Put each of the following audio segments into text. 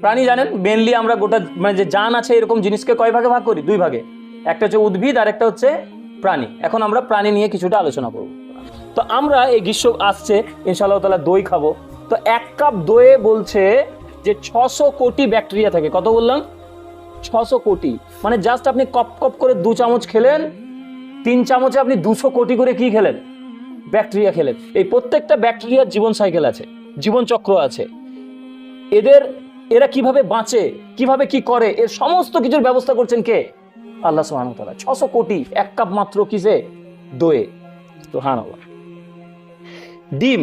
প্রাণী জানেন মেনলি আমরা গোটা মানে যে জান আছে এরকম জিনিসকে কয় ভাগে ভাগ করি? দুই ভাগে। একটা হচ্ছে উদ্ভিদ, আর একটা হচ্ছে প্রাণী। এখন আমরা প্রাণী নিয়ে কিছুটা আলোচনা করব। তো আমরা এই গ্রীষ্ম আসছে, ইনশাআল্লাহ তালা দই খাব। তো এক কাপ দইয়ে বলছে যে ছশো কোটি ব্যাকটেরিয়া থাকে। কত বললাম? ছশো কোটি। মানে জাস্ট আপনি কপ কপ করে দু চামচ খেলেন, তিন চামচে আপনি দুশো কোটি করে কি খেলেন? ব্যাকটেরিয়া খেলেন। এই প্রত্যেকটা ব্যাকটেরিয়ার জীবন সাইকেল আছে জীবন চক্র আছে। এদের এরা কীভাবে বাঁচে, কীভাবে কি করে, এর সমস্ত কিছুর ব্যবস্থা করছেন কে? আল্লাহ সুবহানাহু ছশো কোটি, এক কাপ মাত্র কিসে দোয়ে তো হ্যাঁ ডিম।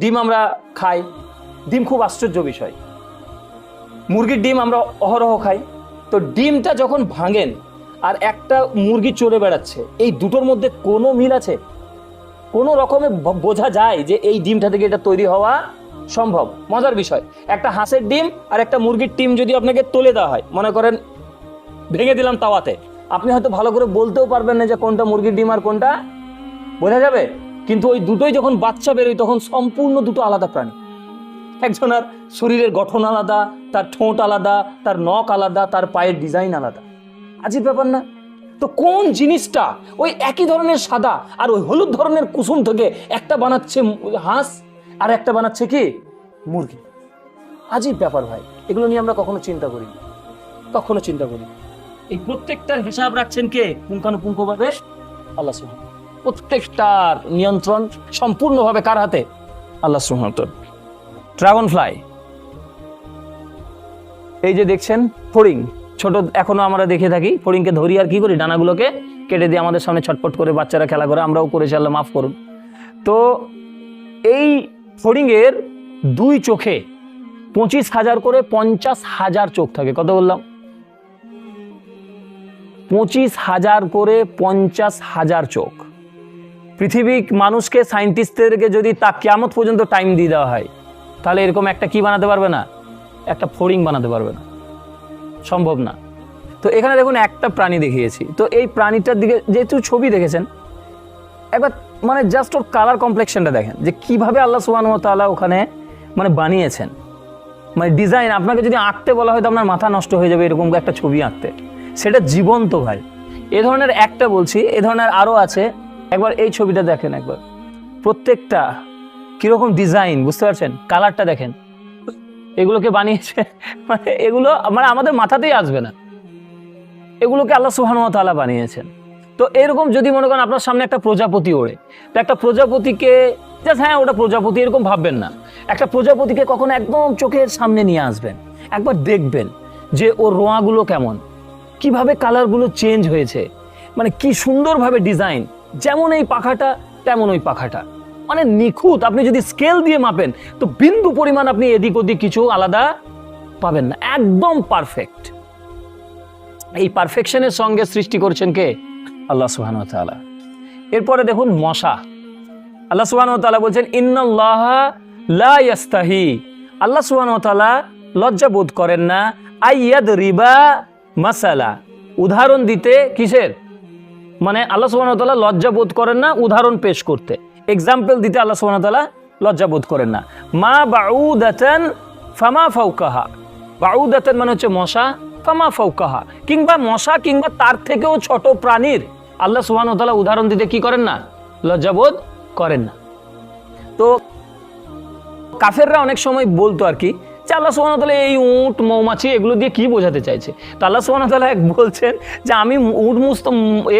ডিম আমরা খাই। ডিম খুব আশ্চর্য বিষয়। মুরগির ডিম আমরা অহরহ খাই। তো ডিমটা যখন ভাঙেন, আর একটা মুরগি চড়ে বেড়াচ্ছে, এই দুটোর মধ্যে কোনো মিল আছে? কোনো রকমে বোঝা যায় যে এই ডিমটা থেকে এটা তৈরি হওয়া সম্ভব, মজার বিষয়। একটা হাঁসের ডিম আর একটা মুরগির ডিম যদি আপনাকে তুলে দেওয়া হয়, মনে করেন ভেঙে দিলাম তাওয়াতে, আপনি হয়তো ভালো করে বলতেও পারবেন না যে কোনটা মুরগির ডিম আর কোনটা বোঝা যাবে? কিন্তু ওই দুটোই যখন বাচ্চা বেরোয়, তখন সম্পূর্ণ দুটো আলাদা প্রাণী। একজনের শরীরের গঠন আলাদা, তার ঠোঁট আলাদা, তার নখ আলাদা, তার পায়ের ডিজাইন আলাদা। আজীব ব্যাপার না। তো কোন জিনিসটা ওই একই ধরনের সাদা আর ওই হলুদ ধরনের কুসুম থেকে একটা বানাচ্ছে হাঁস আর একটা বানাচ্ছে কি? মুরগি। আজীব ব্যাপার ভাই, এগুলো নিয়ে আমরা কখনো চিন্তা করি কখনো চিন্তা করি। এই প্রত্যেকটার হিসাব রাখছেন কে? পুঙ্খানুপুঙ্খভাবে আল্লাহ সুহান প্রত্যেকটার নিয়ন্ত্রণ সম্পূর্ণভাবে কার হাতে? আল্লাহ সুহান ড্রাগন ফ্লাই এই যে দেখছেন, ফড়িং। ছোট এখনও আমরা দেখে থাকি, ফড়িংকে ধরি আর কি করি? ডানাগুলোকে কেটে দিয়ে আমাদের সামনে ছটপট করে বাচ্চারা খেলা করে, আমরাও করেছি আল্লাহ মাফ করুন। তো এই ফড়িংয়ের দুই চোখে পঁচিশ হাজার করে পঞ্চাশ হাজার চোখ থাকে। কত বললাম? পঁচিশ হাজার করে পঞ্চাশ হাজার চোখ। পৃথিবী মানুষকে, সায়েন্টিস্টদেরকে যদি তা কেমত পর্যন্ত টাইম দিয়ে দেওয়া হয়, তাহলে এরকম একটা কি বানাতে পারবে না? একটা ফড়িং বানাতে পারবে না। সম্ভব না। তো এখানে দেখুন একটা প্রাণী দেখিয়েছি। তো এই প্রাণীটার দিকে যেহেতু ছবি দেখেছেন, একবার মানে জাস্ট ওর কালার কমপ্লেকশনটা দেখেন, যে কীভাবে আল্লাহ সুবাহ তাআলা ওখানে মানে বানিয়েছেন। মানে ডিজাইন আপনাকে যদি আঁকতে বলা হয় তো আপনার মাথা নষ্ট হয়ে যাবে এরকম একটা ছবি আঁকতে। সেটা জীবন্ত ভাই। এ ধরনের একটা বলছি, এ ধরনের আরও আছে। একবার এই ছবিটা দেখেন একবার। প্রত্যেকটা কীরকম ডিজাইন বুঝতে পারছেন? কালারটা দেখেন। এগুলোকে বানিয়েছে মানে এগুলো মানে আমাদের মাথাতেই আসবে না। এগুলোকে আল্লাহ সুবহানাহু ওয়া তাআলা বানিয়েছেন। তো এরকম যদি মনে করেন আপনার সামনে একটা প্রজাপতি ওড়ে, তো একটা প্রজাপতিকে জাস্ট হ্যাঁ ওটা প্রজাপতি এরকম ভাববেন না। একটা প্রজাপতিকে কখনো একদম চোখের সামনে নিয়ে আসবেন, একবার দেখবেন যে ওর রোঁয়াগুলো কেমন, কীভাবে কালারগুলো চেঞ্জ হয়েছে মানে কি সুন্দরভাবে ডিজাইন যেমন এই পাখাটা, তেমন ওই পাখাটা। মানে নিখুঁত, আপনি যদি স্কেল দিয়ে মাপেন, তো বিন্দু পরিমাণ আপনি এদিক ওদিক কিছু আলাদা পাবেন না, একদম পারফেক্ট এই পারফেকশনের সঙ্গে সৃষ্টি করছেন কে? আল্লাহ সুবহান তাআলা। এরপরে দেখুন মশা। আল্লাহ সুবহান তাআলা বলছেন ইয়াস্তাহি। আল্লাহ সুবহান তাআলা লজ্জা বোধ করেন না আইয়াদ রিবা মাসালা। উদাহরণ দিতে কিসের? মানে আল্লাহ সুবহানাহু ওয়া তাআলা লজ্জা বোধ করেন না উদাহরণ পেশ করতে। এক্সাম্পল দিতে আল্লাহ সুবহানাহু ওয়া তাআলা লজ্জা বোধ করেন না। মা বাউদাতান ফামা ফাওকাহা। বাউদাতান মানে হচ্ছে মশা, ফামা ফাওকাহা। কিংবা মশা কিংবা তার থেকেও ছোট প্রাণীর আল্লাহ সুবহানাহু ওয়া তাআলা উদাহরণ দিতে কি করেন না? লজ্জা বোধ করেন না। তো কাফেররা অনেক সময় বলতো আর কি, যে আল্লাহ সুবহানাহু ওয়া তাআলা এই উট, মৌমাছি এগুলো দিয়ে কি বোঝাতে চাইছে? তো আল্লাহ সুবহানাহু ওয়া তাআলা এক বলছেন যে আমি উট মুস্ত,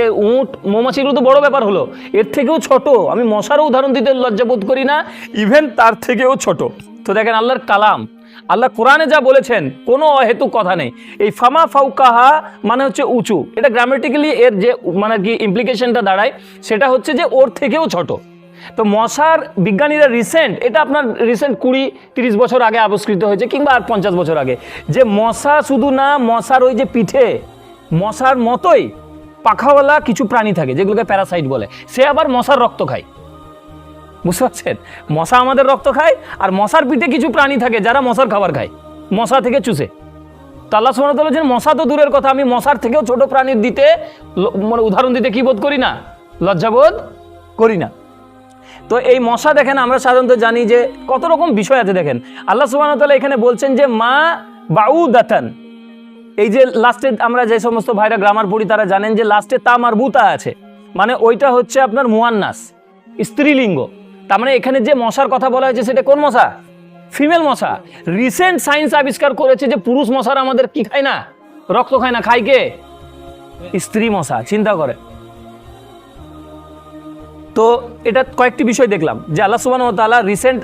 এ উট, মৌমাছি এগুলো তো বড় ব্যাপার হলো, এর থেকেও ছোট। আমি মশারও উদাহরণ দিতে লজ্জা বোধ করি না ইভেন তার থেকেও ছোট। তো দেখেন আল্লাহর কালাম আল্লাহ কোরআনে যা বলেছেন, কোনো অহেতুক কথা নেই। এই ফামা ফাউকাহা মানে হচ্ছে উঁচু। এটা গ্রামেটিক্যালি এর যে মানে কি ইমপ্লিকেশনটা দাঁড়ায়, সেটা হচ্ছে যে ওর থেকেও ছোট। তো মশার বিজ্ঞানীরা রিসেন্ট এটা আপনার রিসেন্ট কুড়ি, তিরিশ বছর আগে আবিষ্কৃত হয়েছে কিংবা আর পঞ্চাশ বছর আগে। যে মশা শুধু না, মশার ওই যে পিঠে, মশার মতোই পাখাওয়ালা কিছু প্রাণী থাকে, যেগুলোকে প্যারাসাইট বলে। সে আবার মশার রক্ত খায়। বুঝতে পারছেন? মশা আমাদের রক্ত খায় আর মশার পিঠে কিছু প্রাণী থাকে যারা মশার খাবার খায়। মশা থেকে চুষে। তো আল্লাহ তাআলা বলেছেন, মশা তো দূরের কথা, আমি মশার থেকেও ছোট প্রাণীর দিতে মানে উদাহরণ দিতে কি বোধ করি না? লজ্জাবোধ করি না। তো এই মশা দেখেন, আমরা সাধারণত জানি যে কত রকম বিষয় আছে দেখেন। আল্লাহ সুবাহ তাআলা এখানে বলছেন যে, মা বাউ দাতান এই যে লাস্টে আমরা যে সমস্ত ভাইরা গ্রামার পড়ি, তারা জানেন যে লাস্টে তা মারবুতা আছে। মানে ওইটা হচ্ছে আপনার মুয়ান্নাস, স্ত্রীলিঙ্গ। তার মানে এখানে যে মশার কথা বলা হয়েছে সেটা কোন মশা? ফিমেল মশা। রিসেন্ট সায়েন্স আবিষ্কার করেছে যে পুরুষ মশার আমাদের কি খায় না? রক্ত খায় না। খায় কে? স্ত্রী মশা। চিন্তা করে তো এটা কয়েকটি বিষয় দেখলাম যে আল্লাহ সুবাহ তাআলা রিসেন্ট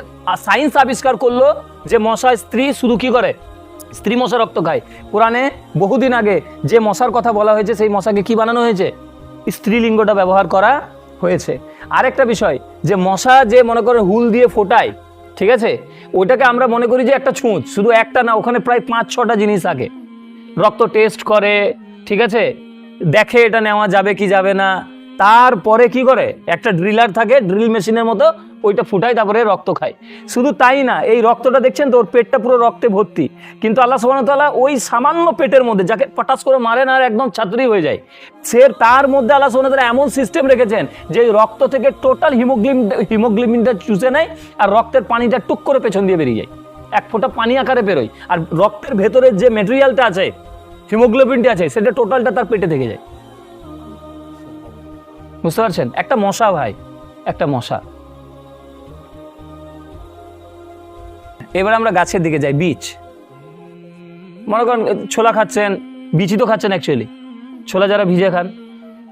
সায়েন্স আবিষ্কার করল যে মশা স্ত্রী শুধু কি করে? স্ত্রী মশা রক্ত খায়। কোরআনে বহুদিন আগে যে মশার কথা বলা হয়েছে, সেই মশাকে কি বানানো হয়েছে? স্ত্রীলিঙ্গটা ব্যবহার করা হয়েছে। আরেকটা বিষয়, যে মশা যে মনে করে হুল দিয়ে ফোটায়, ঠিক আছে? ওইটাকে আমরা মনে করি যে একটা ছুঁচ, শুধু একটা না, ওখানে প্রায় পাঁচ, ছটা জিনিস থাকে রক্ত টেস্ট করে, ঠিক আছে? দেখে এটা নেওয়া যাবে কি যাবে না। তারপরে কি করে? একটা ড্রিলার থাকে ড্রিল মেশিনের মতো ওইটা ফুটায় তারপরে রক্ত খায়। শুধু তাই না, এই রক্তটা দেখছেন তো, ওর পেটটা পুরো রক্তে ভর্তি। কিন্তু আল্লাহ ওয়া ওই সামান্য পেটের মধ্যে, যাকে পটাশ করে মারেন আর একদম ছাত্রী হয়ে যায়, সে তার মধ্যে আল্লাহ ওয়া এমন সিস্টেম রেখেছেন যে রক্ত থেকে টোটাল হিমোগ্লিম হিমোগ্লোবিনটা চুষে নেয় আর রক্তের পানিটা টুক করে পেছন দিয়ে বেরিয়ে যায়। এক ফোঁটা পানি আকারে বেরোয়। আর রক্তের ভেতরের যে মেটেরিয়ালটা আছে হিমোগ্লোবিনটা আছে, সেটা টোটালটা তার পেটে থেকে যায়। বুঝতে পারছেন? একটা মশা ভাই, একটা মশা। এবার আমরা গাছের দিকে যাই বীজ মনে করেন ছোলা খাচ্ছেন বীজই তো খাচ্ছেন অ্যাকচুয়ালি ছোলা যারা ভিজে খান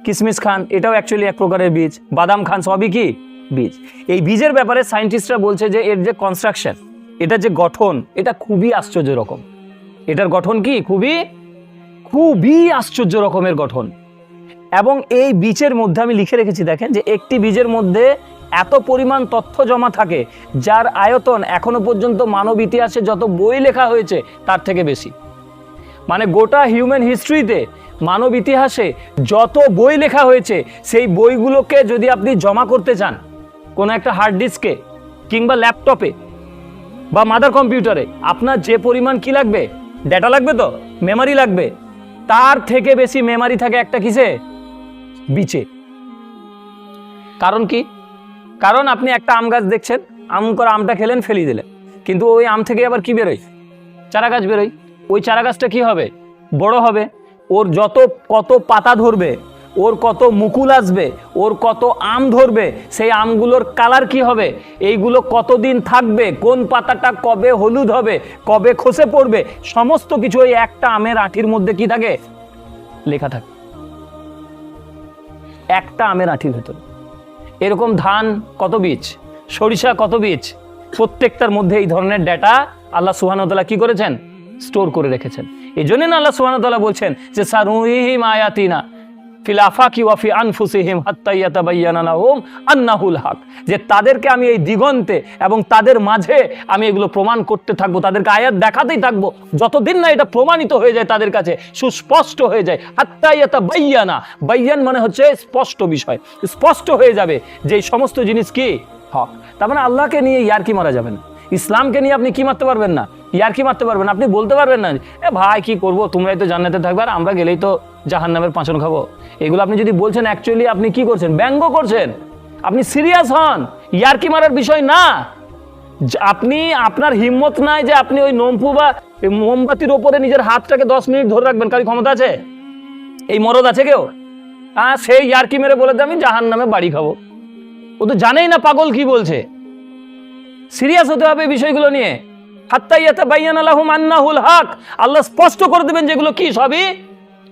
কিশমিশ খান, এটাও অ্যাকচুয়ালি এক প্রকারের বীজ বাদাম খান, সবই কি? বীজ এই বীজের ব্যাপারে সায়েন্টিস্টরা বলছে যে, এর যে কনস্ট্রাকশন এটা যে গঠন, এটা খুবই আশ্চর্য রকম। এটার গঠন কি? খুবই খুবই আশ্চর্য রকমের গঠন। এবং এই বীজের মধ্যে আমি লিখে রেখেছি, দেখেন যে, একটি বীজের মধ্যে এত পরিমাণ তথ্য জমা থাকে, যার আয়তন এখনও পর্যন্ত মানব ইতিহাসে যত বই লেখা হয়েছে, তার থেকে বেশি। মানে গোটা হিউম্যান হিস্ট্রিতে মানব ইতিহাসে যত বই লেখা হয়েছে, সেই বইগুলোকে যদি আপনি জমা করতে চান, কোনো একটা হার্ড ডিস্কে কিংবা ল্যাপটপে বা মাদার কম্পিউটারে আপনার যে পরিমাণ কি লাগবে? ডেটা লাগবে তো? মেমারি লাগবে। তার থেকে বেশি মেমারি থাকে একটা কিসে? বিচে কারণ কি? কারণ আপনি একটা আম গাছ দেখছেন, আম করে আমটা খেলেন ফেলি দিলেন। কিন্তু ওই আম থেকে আবার কি বেরোয়? চারা গাছ বেরোয়। ওই চারা গাছটা কী হবে? বড় হবে। ওর যত কত পাতা ধরবে, ওর কত মুকুল আসবে, ওর কত আম ধরবে, সেই আমগুলোর কালার কি হবে? এইগুলো কতদিন থাকবে? কোন পাতাটা কবে হলুদ হবে? কবে খসে পড়বে? সমস্ত কিছু ওই একটা আমের আঠির মধ্যে কি থাকে? লেখা থাকে। একটা আমের আঠির ভেতরে। এরকম ধান কত বীজ? সরিষা কত বীজ? প্রত্যেকটার মধ্যে এই ধরনের ডেটা আল্লাহ সুহানতলা কি করেছেন? স্টোর করে রেখেছেন। এই জন্য না আল্লাহ সুহানতলা বলছেন যে সারুহিম আয়াতিনা। ফিলাফাকি ওয়াফি আনফুসিহিম হাত্তাইয়াতাবাইয়ানা লাহুম আন্নাহুল হক। যে তাদেরকে আমি এই দিগন্তে এবং তাদের মাঝে আমি এগুলো প্রমাণ করতে থাকব, তাদেরকে আয়াত দেখাতেই থাকব, যতদিন না এটা প্রমাণিত হয়ে যায় তাদের কাছে, সুস্পষ্ট হয়ে যায়। হাত্তাইয়াতা বাইয়ানা বাইয়ান মানে হচ্ছে স্পষ্ট বিষয়, স্পষ্ট হয়ে যাবে যে সমস্ত জিনিস কি? হক। তার মানে আল্লাহকে নিয়ে ইয়ারকি মারা যাবে না? ইসলামকে নিয়ে আপনি কি মারতে পারবেন না? ইয়ারকি মারতে পারবেন? আপনি বলতে পারবেন না। এ ভাই, কি করব? তোমরাই তো জান্নাতে থাকবে আর আমরা গেলেই তো জাহান নামের পাঁচন খাব। এগুলো আপনি যদি বলছেন অ্যাকচুয়ালি আপনি কি করছেন? ব্যঙ্গ করছেন। আপনি সিরিয়াস হন। ইয়ারকি মারার বিষয় না? আপনি, আপনার হিম্মত নাই যে আপনি ওই নম্পু বা মোমবাতির ওপরে নিজের হাতটাকে দশ মিনিট ধরে রাখবেন। কারি ক্ষমতা আছে? এই মরদ আছে কেউ? হ্যাঁ সেই ইয়ারকি মেরে বলে দে আমি জাহান নামে বাড়ি খাব। ও তো জানেই না পাগল কি বলছে। সিরিয়াস হতে হবে বিষয়গুলো নিয়ে। হাত্তাইয়াতা বাইয়ান আলাহুম আন্নাহুল হক। আল্লাহ স্পষ্ট করে দেবেন যেগুলো কি, সবই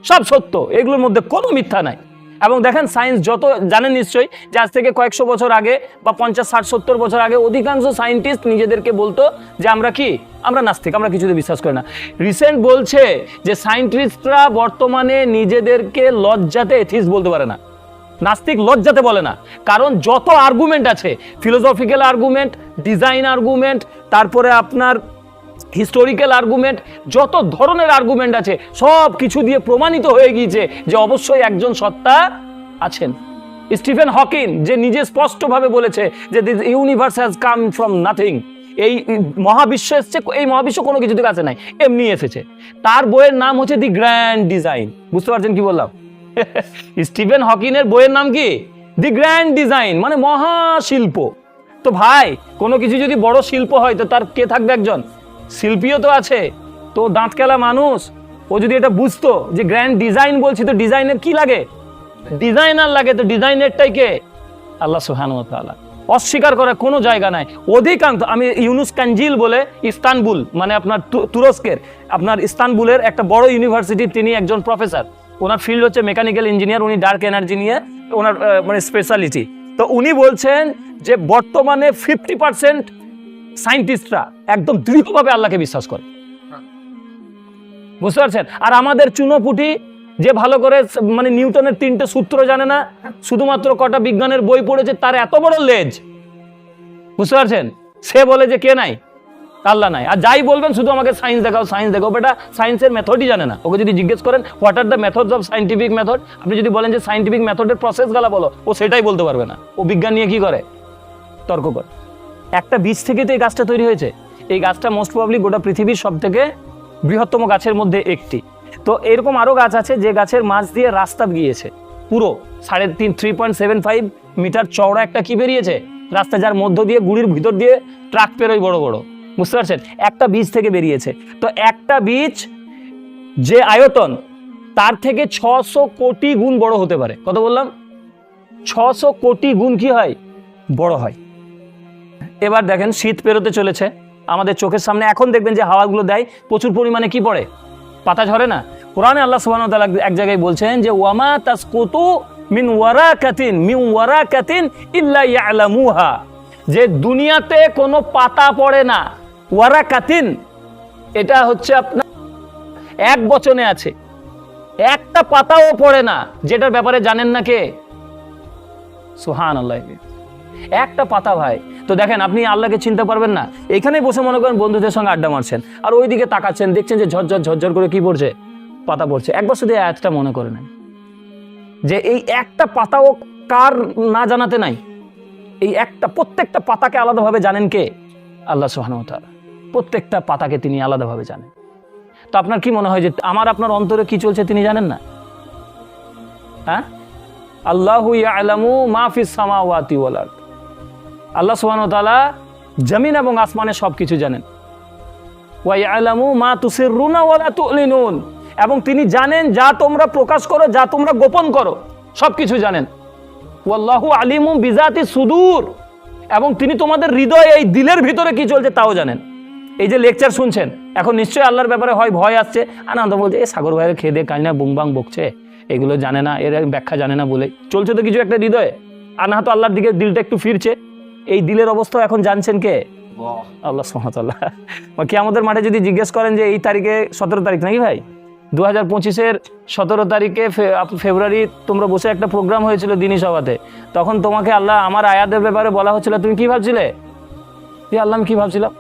সব সত্য। এগুলোর মধ্যে কোনো মিথ্যা নাই। এবং দেখেন, সায়েন্স যত জানেন নিশ্চয়ই যে আজ থেকে কয়েকশো বছর আগে বা পঞ্চাশ, ষাট, সত্তর বছর আগে অধিকাংশ সায়েন্টিস্ট নিজেদেরকে বলতো যে আমরা কি? আমরা নাস্তিক, আমরা কিছুতে বিশ্বাস করি না। রিসেন্ট বলছে যে সায়েন্টিস্টরা বর্তমানে নিজেদেরকে লজ্জাতে এথিস বলতে পারে না। নাস্তিক লজ্জাতে বলে না। কারণ যত আর্গুমেন্ট আছে ফিলোসফিক্যাল আর্গুমেন্ট ডিজাইন আর্গুমেন্ট তারপরে আপনার হিস্টোরিক্যাল আর্গুমেন্ট যত ধরনের আর্গুমেন্ট আছে, সব কিছু দিয়ে প্রমাণিত হয়ে গিয়েছে যে অবশ্যই একজন সত্তা আছেন। স্টিফেন হকিন যে নিজে স্পষ্টভাবে বলেছে যে this universe has come from nothing এই মহাবিশ্ব এসছে, এই মহাবিশ্ব কোনো কিছু থেকে আসে নাই, এমনি এসেছে। তার বইয়ের নাম হচ্ছে দি গ্র্যান্ড ডিজাইন বুঝতে পারছেন কি বললাম? স্টিফেন হকিনের বইয়ের নাম কি? দি গ্র্যান্ড ডিজাইন মানে মহাশিল্প। তো ভাই, কোনো কিছু যদি বড় শিল্প হয়, তো তার কে থাকবে একজন? শিল্পীও তো আছে। তো দাঁতকেলা মানুষ, ও যদি এটা বুঝতো যে গ্র্যান্ড ডিজাইন বলছি, তো ডিজাইনের কি লাগে? ডিজাইনার লাগে, তো ডিজাইনারটাই কে? আল্লাহ সুহান তাআলা। অস্বীকার করার কোনো জায়গা নাই। অধিকাংশ, আমি ইউনুস কাঞ্জিল বলে ইস্তানবুল মানে আপনার তুরস্কের, আপনার ইস্তানবুলের একটা বড় ইউনিভার্সিটির তিনি একজন প্রফেসর। ওনার ফিল্ড হচ্ছে মেকানিক্যাল ইঞ্জিনিয়ার উনি ডার্ক এনার্জি নিয়ে ওনার মানে স্পেশালিটি তো উনি বলছেন যে বর্তমানে ফিফটি পার্সেন্ট সায়েন্টিস্টরা একদম দৃঢ়ভাবে আল্লাহকে বিশ্বাস করে। বুঝতে পারছেন? আর আমাদের চুনোপুটি যে ভালো করে মানে নিউটনের তিনটে সূত্র জানে না, শুধুমাত্র কটা বিজ্ঞানের বই পড়েছে, তার এত বড় লেজ। বুঝতে পারছেন? সে বলে যে কে নাই? আল্লাহ নাই। আর যাই বলবেন, শুধু আমাকে সায়েন্স দেখাও সায়েন্স দেখাও। বেটা সায়েন্সের মেথডই জানে না। ওকে যদি জিজ্ঞেস করেন what are the methods of scientific method আপনি যদি বলেন যে সাইন্টিফিক মেথডের প্রসেস গালা বলো, ও সেটাই বলতে পারবে না। ও বিজ্ঞান নিয়ে কি করে? তর্ক করে। একটা বীজ থেকে তো এই গাছটা তৈরি হয়েছে। এই গাছটা মোস্ট প্রবলি গোটা পৃথিবীর সব থেকে বৃহত্তম গাছের মধ্যে একটি। তো এরকম আরও গাছ আছে, যে গাছের মাছ দিয়ে রাস্তা গিয়েছে। পুরো সাড়ে তিন three point seven five metre চওড়া একটা কি বেরিয়েছে? রাস্তা যার মধ্য দিয়ে, গুড়ির ভিতর দিয়ে ট্রাক পেরোয় বড় বড়। বুঝতে পারছেন? একটা বীজ থেকে বেরিয়েছে। তো একটা বীজ যে আয়তন, তার থেকে ছশো কোটি গুণ বড় হতে পারে। কত বললাম? ছশো কোটি গুণ কি হয়? বড় হয়। এবার দেখেন, শীত পেরোতে চলেছে। আমাদের চোখের সামনে এখন দেখবেন যে হাওয়াগুলো দেয়। প্রচুর পরিমাণে কি পড়ে? পাতা ঝরে না? কোরআনে আল্লাহ ওয়া এক জায়গায় বলছেন যে, ওয়ামা তাস তাসকুতু মিন ওয়ারা ওয়ারাকাতিন, মিন ওয়ারাকাতিন ইল্লা ইয়ালামুহা। যে দুনিয়াতে কোনো পাতা পড়ে না। ওয়ারাকাতিন। এটা হচ্ছে আপনার এক বচনে আছে। একটা পাতাও পড়ে না। যেটার ব্যাপারে জানেন না কে? সুহান আল্লাহ একটা পাতা ভাই। তো দেখেন, আপনি আল্লাহকে চিনতে পারবেন না। এখানেই বসে মনে করেন বন্ধুদের সঙ্গে আড্ডা মারছেন। আর ওইদিকে তাকাচ্ছেন, দেখছেন যে ঝরঝর ঝরঝর করে কি পড়ছে? পাতা পড়ছে। একবার শুধু আয়াতটা মনে করে নেন। যে এই একটা পাতাও কার না জানাতে নাই? এই একটা, প্রত্যেকটা পাতাকে আলাদাভাবে জানেন কে? আল্লাহ তাআলা। প্রত্যেকটা পাতাকে তিনি আলাদাভাবে জানেন। তো আপনার কি মনে হয় যে আমার আপনার অন্তরে কি চলছে তিনি জানেন না? হ্যাঁ? আল্লাহু ইয়ালামু মা ফিস সামাওয়াতি ওয়াল আল্লাহ সুবহানাহু তাআলা জমিন এবং আসমানে সব কিছু জানেন। ওয়া ইয়ালামু মা তুসিররুনা ওয়া লা তুলিনুন। এবং তিনি জানেন, যা তোমরা প্রকাশ করো, যা তোমরা গোপন করো সব কিছু জানেন। ওয়াল্লাহু আলিমু বিজাতি সুদূর। এবং তিনি তোমাদের হৃদয়ে এই দিলের ভিতরে কি চলছে তাও জানেন। এই যে লেকচার শুনছেন এখন নিশ্চয়ই আল্লাহর ব্যাপারে হয় ভয় আসছে। আনন্দ বলছে এ সাগর ভাইয়ের খেয়ে দিয়ে কান্না বুংবাং বকছে। এগুলো জানে না এর ব্যাখ্যা জানে না বলে। চলছে তো কিছু একটা হৃদয়ে। আর না তো আল্লাহর দিকে দিলটা একটু ফিরছে। এই দিলের অবস্থা এখন জানছেন কে? আল্লাহ সুমতাল্লাহ কি আমাদের মাঠে যদি জিজ্ঞেস করেন যে এই তারিখে সতেরো তারিখ নাকি ভাই? দু হাজার পঁচিশের সতেরো তারিখে ফেব্রুয়ারি তোমরা বসে একটা প্রোগ্রাম হয়েছিল দিনী সভাতে। তখন তোমাকে আল্লাহ আমার আয়াদের ব্যাপারে বলা হচ্ছিল। তুমি কি ভাবছিলে? আল্লাহ আমি কি ভাবছিলাম?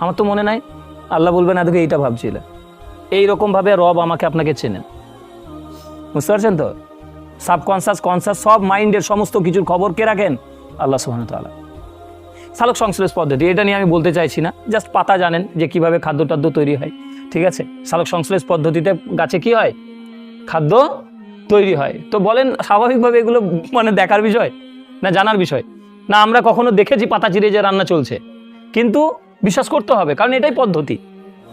আমার তো মনে নাই। আল্লাহ বলবেন এদিকে এইটা ভাবছিলে। এইরকমভাবে রব আমাকে আপনাকে চেনেন। বুঝতে পারছেন তো? সাবকনসাস কনসাস সব মাইন্ডের সমস্ত কিছুর খবর কে রাখেন? আল্লাহ সুহান তাআলা। সালোক সংশ্লেষ পদ্ধতি, এটা নিয়ে আমি বলতে চাইছি না। জাস্ট পাতা জানেন যে কীভাবে খাদ্য টাদ্য তৈরি হয়। ঠিক আছে? সালোক সংশ্লেষ পদ্ধতিতে গাছে কি হয়? খাদ্য তৈরি হয়। তো বলেন, স্বাভাবিকভাবে এগুলো মানে দেখার বিষয় না জানার বিষয়? না, আমরা কখনো দেখেছি পাতা চিরে যে রান্না চলছে। কিন্তু বিশ্বাস করতে হবে, কারণ এটাই পদ্ধতি।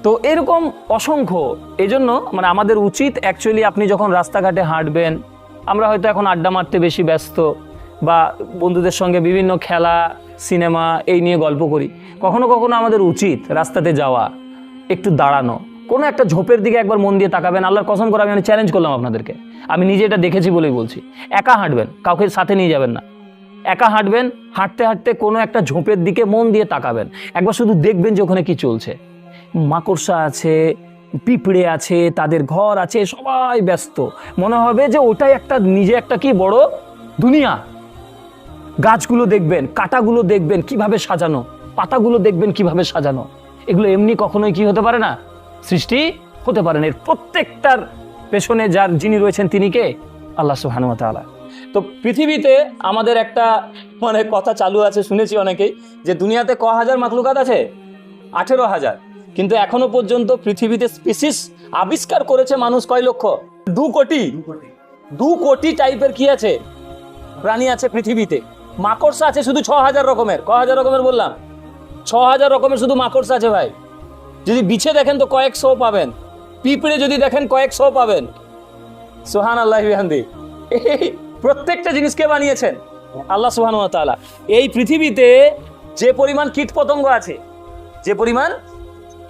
তো এরকম অসংখ্য, এজন্য মানে আমাদের উচিত অ্যাকচুয়ালি আপনি যখন রাস্তাঘাটে হাঁটবেন, আমরা হয়তো এখন আড্ডা মারতে বেশি ব্যস্ত বা বন্ধুদের সঙ্গে বিভিন্ন খেলা, সিনেমা এই নিয়ে গল্প করি। কখনো কখনো আমাদের উচিত রাস্তাতে যাওয়া, একটু দাঁড়ানো। কোনো একটা ঝোপের দিকে একবার মন দিয়ে তাকাবেন, আল্লাহর কসম করে আমি চ্যালেঞ্জ করলাম আপনাদেরকে। আমি নিজে এটা দেখেছি বলেই বলছি। একা হাঁটবেন, কাউকে সাথে নিয়ে যাবেন না। একা হাঁটবেন, হাঁটতে হাঁটতে কোনো একটা ঝোপের দিকে মন দিয়ে তাকাবেন। একবার শুধু দেখবেন যে ওখানে কী চলছে। মাকড়সা আছে, পিঁপড়ে আছে, তাদের ঘর আছে, সবাই ব্যস্ত। মনে হবে যে ওটাই একটা নিজে একটা কি বড় দুনিয়া। গাছগুলো দেখবেন, কাটাগুলো দেখবেন কীভাবে সাজানো, পাতাগুলো দেখবেন কীভাবে সাজানো। এগুলো এমনি কখনোই কি হতে পারে না? সৃষ্টি হতে পারে না। এর প্রত্যেকটার পেছনে যার যিনি রয়েছেন তিনি কে? আল্লাহ সুবহানাহু ওয়া তাআলা। তো পৃথিবীতে আমাদের একটা মানে কথা চালু আছে শুনেছি অনেকেই যে দুনিয়াতে ক হাজার মাকলুকাত আছে? আঠেরো হাজার। কিন্তু এখনও পর্যন্ত পৃথিবীতে স্পিসিস আবিষ্কার করেছে মানুষ কয় লক্ষ? দু কোটি। দু কোটি। টাইপের কি আছে? প্রাণী আছে পৃথিবীতে। মাকড়সা আছে শুধু ছ হাজার রকমের। ক হাজার রকমের বললাম? ছ হাজার রকমের শুধু মাকড়সা আছে ভাই। যদি বিছে দেখেন তো কয়েকশো পাবেন। পিঁপড়ে যদি দেখেন কয়েকশো পাবেন। সোহান আল্লাহ এই প্রত্যেকটা জিনিসকে বানিয়েছেন আল্লাহ সুহান এই পৃথিবীতে যে পরিমাণ কীট পতঙ্গ আছে, যে পরিমাণ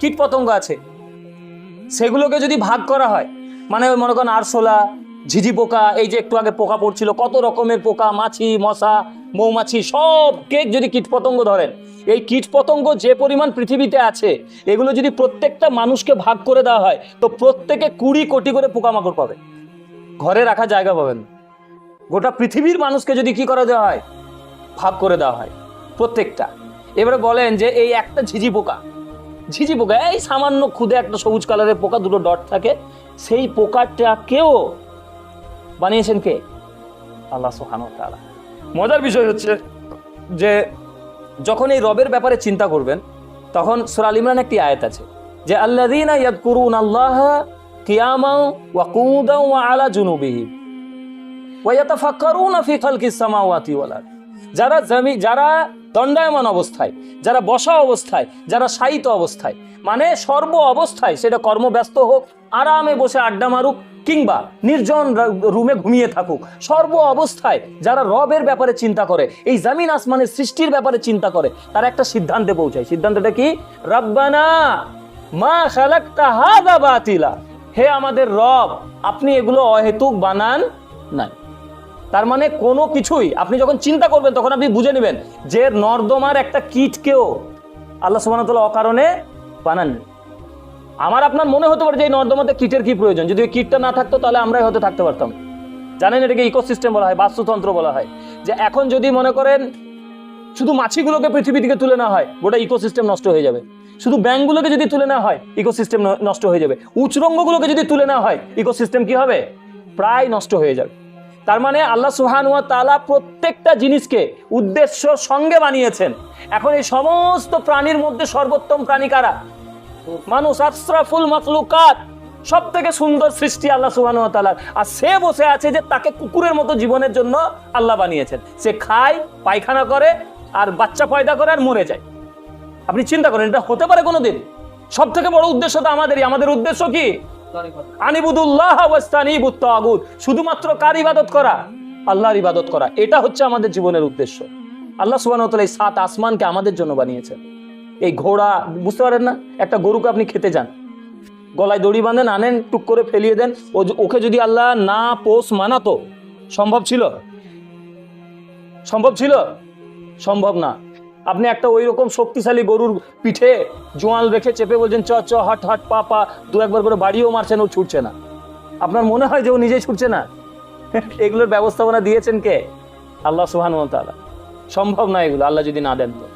কীট পতঙ্গ আছে, সেগুলোকে যদি ভাগ করা হয় মানে ওই মনে করেন আরশোলা, ঝিঝি পোকা, এই যে একটু আগে পোকা পড়ছিল, কত রকমের পোকা, মাছি, মশা, মৌমাছি সব কেক যদি কীটপতঙ্গ ধরেন, এই কীটপতঙ্গ যে পরিমাণ পৃথিবীতে আছে, এগুলো যদি প্রত্যেকটা মানুষকে ভাগ করে দেওয়া হয়, তো প্রত্যেকে কুড়ি কোটি করে পোকামাকড় পাবে ঘরে রাখা জায়গা পাবেন না। গোটা পৃথিবীর মানুষকে যদি কি করে দেওয়া হয়? ভাগ করে দেওয়া হয়, প্রত্যেকটা। এবারে বলেন যে এই একটা ঝিঝি পোকা ঝিঝি পোকা, এই সামান্য খুদে একটা সবুজ কালারের পোকা, দুটো ডট থাকে, সেই পোকাটাকেও বানিয়েছেন কে? আল্লাহ ওয়া মজার বিষয় হচ্ছে যে যখন এই রবের ব্যাপারে চিন্তা করবেন, তখন সূরা আল ইমরান একটি আয়াত আছে যে ইয়াযকুরুনা আল্লাহ কিয়ামান ওয়া ওয়া আলা জুনুবিহিম। যারা যারা দণ্ডায়মান অবস্থায়, যারা বসা অবস্থায়, যারা শায়িত অবস্থায় মানে সর্ব অবস্থায়, সেটা কর্মব্যস্ত হোক, আরামে বসে আড্ডা মারুক, কিংবা নির্জন রুমে ঘুমিয়ে থাকুক, সর্ব অবস্থায় যারা রবের ব্যাপারে চিন্তা করে, এই জামিন আসমানের সৃষ্টির ব্যাপারে চিন্তা করে, তারা একটা সিদ্ধান্তে পৌঁছায়। সিদ্ধান্তটা কি? রব্বানা মা খালাকতা বাতিলা। হে আমাদের রব, আপনি এগুলো অহেতুক বানান নাই। তার মানে কোনো কিছুই আপনি যখন চিন্তা করবেন, তখন আপনি বুঝে নেবেন যে নর্দমার একটা কীটকেও আল্লাহ সুবাহতাল্লাহ অকারণে বানাননি আমার আপনার মনে হতে পারে যে এই নর্দমাতে কীটের কি প্রয়োজন? যদি ওই কীটটা না থাকতো, তাহলে আমরাই হয়তো থাকতে পারতাম। জানেন এটাকে ইকোসিস্টেম বলা হয়, বাস্তুতন্ত্র বলা হয়। যে এখন যদি মনে করেন শুধু মাছিগুলোকে পৃথিবী থেকে তুলে না হয়, গোটা ইকোসিস্টেম নষ্ট হয়ে যাবে। শুধু ব্যাংকগুলোকে যদি তুলে না হয়, ইকোসিস্টেম নষ্ট হয়ে যাবে। উচ্চরঙ্গগুলোকে যদি তুলে না হয়, ইকোসিস্টেম কি হবে? প্রায় নষ্ট হয়ে যাবে। তার মানে আল্লাহ সুহানুয়া তালা প্রত্যেকটা জিনিসকে উদ্দেশ্য সঙ্গে বানিয়েছেন। এখন এই সমস্ত প্রাণীর মধ্যে সর্বোত্তম প্রাণী কারা? মানুষ, আশরাফুল মখলুকাত সব থেকে সুন্দর সৃষ্টি আল্লাহ সুবাহ তালার আর সে বসে আছে যে তাকে কুকুরের মতো জীবনের জন্য আল্লাহ বানিয়েছেন। সে খায়, পায়খানা করে, আর বাচ্চা পয়দা করে আর মরে যায়। আপনি চিন্তা করেন, এটা হতে পারে কোনোদিন? সব থেকে বড় উদ্দেশ্য তো আমাদেরই। আমাদের উদ্দেশ্য কি? শুধুমাত্র কার ইবাদত করা? আল্লাহর ইবাদত করা। এটা হচ্ছে আমাদের জীবনের উদ্দেশ্য। আল্লাহ সুবহানাহু এই সাত আসমানকে আমাদের জন্য বানিয়েছেন। এই ঘোড়া, বুঝতে পারেন না? একটা গরুকে আপনি খেতে যান। গলায় দড়ি বাঁধেন, আনেন, টুক করে ফেলিয়ে দেন। ও ওকে যদি আল্লাহ না পোষ মানাতো, সম্ভব ছিল? সম্ভব ছিল? সম্ভব না। আপনি একটা ওই রকম শক্তিশালী গরুর পিঠে জোয়াল রেখে চেপে বলছেন, চ চ, হট হট, পা পা। দু একবার করে বাড়িও মারছেন, ও ছুটছে না। আপনার মনে হয় যে ও নিজেই ছুটছে না? এগুলোর ব্যবস্থাপনা দিয়েছেন কে? আল্লাহ সুহান সম্ভব না এগুলো, আল্লাহ যদি না দেন তো।